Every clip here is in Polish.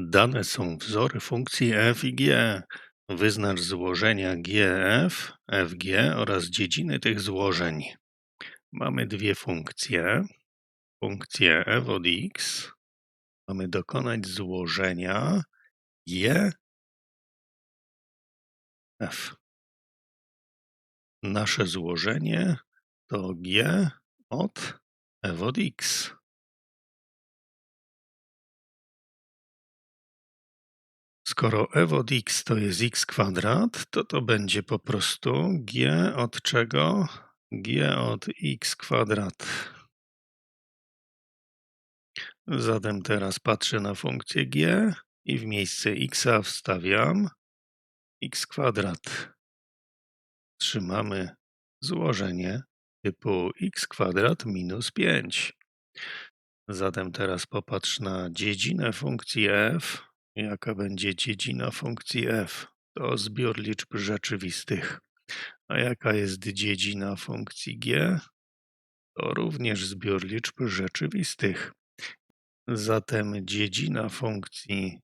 Dane są wzory funkcji f i g. Wyznacz złożenia gf, fg oraz dziedziny tych złożeń. Mamy dwie funkcje. Funkcję f od x. Mamy dokonać złożenia g f. Nasze złożenie to g od f od x. Skoro f od x to jest x kwadrat, to to będzie po prostu g od czego? g od x kwadrat. Zatem teraz patrzę na funkcję g i w miejsce x wstawiam x kwadrat. Trzymamy złożenie typu x kwadrat minus 5. Zatem teraz popatrz na dziedzinę funkcji f Jaka będzie dziedzina funkcji f? To zbiór liczb rzeczywistych. A jaka jest dziedzina funkcji g? To również zbiór liczb rzeczywistych. Zatem dziedzina funkcji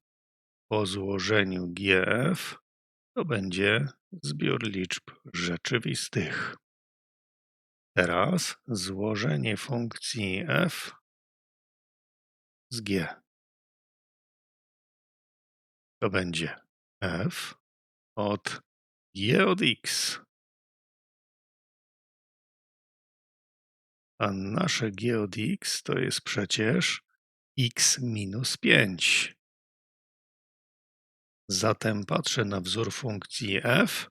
po złożeniu gf to będzie zbiór liczb rzeczywistych. Teraz złożenie funkcji f z g to będzie f od g od x. A nasze g od x to jest przecież x minus 5. Zatem patrzę na wzór funkcji f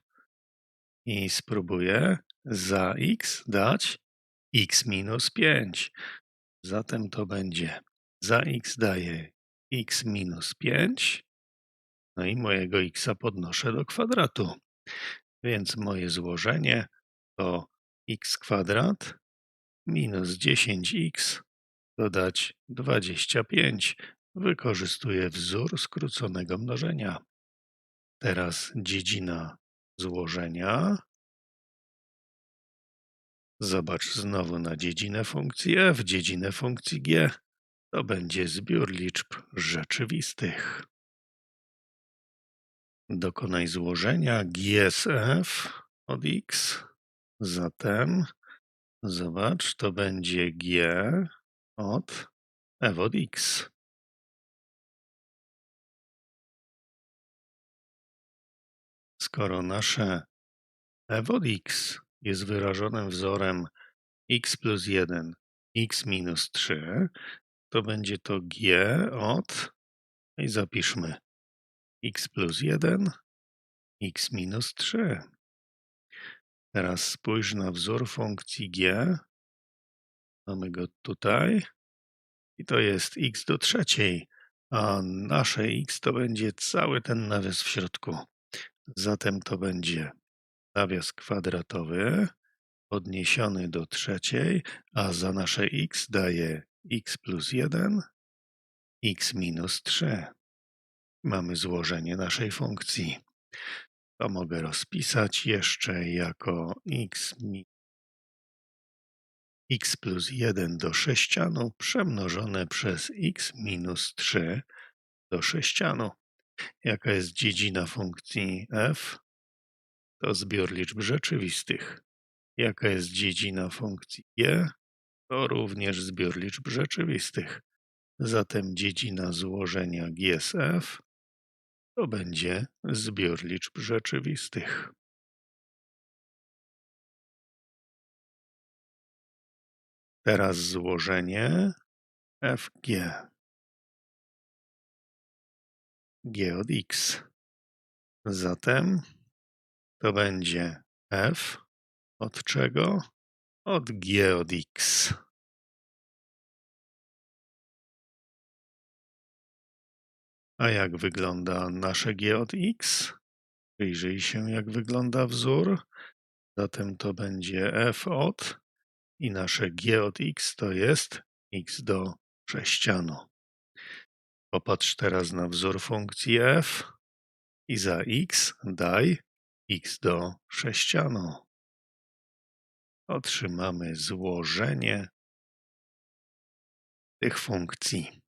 i spróbuję za x dać x minus 5. Zatem to będzie za x daje x minus 5 no i mojego x podnoszę do kwadratu. Więc moje złożenie to x kwadrat minus 10x dodać 25. Wykorzystuję wzór skróconego mnożenia. Teraz dziedzina złożenia. Zobacz znowu na dziedzinę funkcji f, dziedzinę funkcji g. To będzie zbiór liczb rzeczywistych. Dokonaj złożenia GSF od x. Zatem zobacz, to będzie G od f od x. Skoro nasze f od x jest wyrażonym wzorem x plus 1, x minus 3, to będzie to g od, i zapiszmy, x plus 1, x minus 3. Teraz spójrz na wzór funkcji g. Mamy go tutaj. I to jest x do trzeciej, a nasze x to będzie cały ten nawias w środku. Zatem to będzie nawias kwadratowy podniesiony do trzeciej, a za nasze x daje x plus 1, x minus 3 mamy złożenie naszej funkcji. To mogę rozpisać jeszcze jako x, x plus 1 do sześcianu przemnożone przez x minus 3 do sześcianu. Jaka jest dziedzina funkcji f? To zbiór liczb rzeczywistych. Jaka jest dziedzina funkcji g? To również zbiór liczb rzeczywistych. Zatem dziedzina złożenia GSF to będzie zbiór liczb rzeczywistych. Teraz złożenie FG. G od x. Zatem to będzie f od czego? Od g od x. A jak wygląda nasze g od x? Przyjrzyj się, jak wygląda wzór. Zatem to będzie f od i nasze g od x to jest x do sześcianu. Popatrz teraz na wzór funkcji f i za x daj x do sześcianu. Otrzymamy złożenie tych funkcji.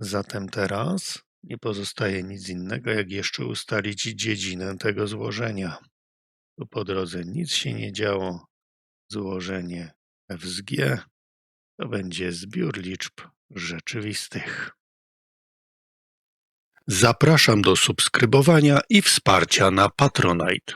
Zatem teraz Nie pozostaje nic innego, jak jeszcze ustalić dziedzinę tego złożenia. Tu po drodze nic się nie działo. Złożenie f z g to będzie zbiór liczb rzeczywistych. Zapraszam do subskrybowania i wsparcia na Patronite.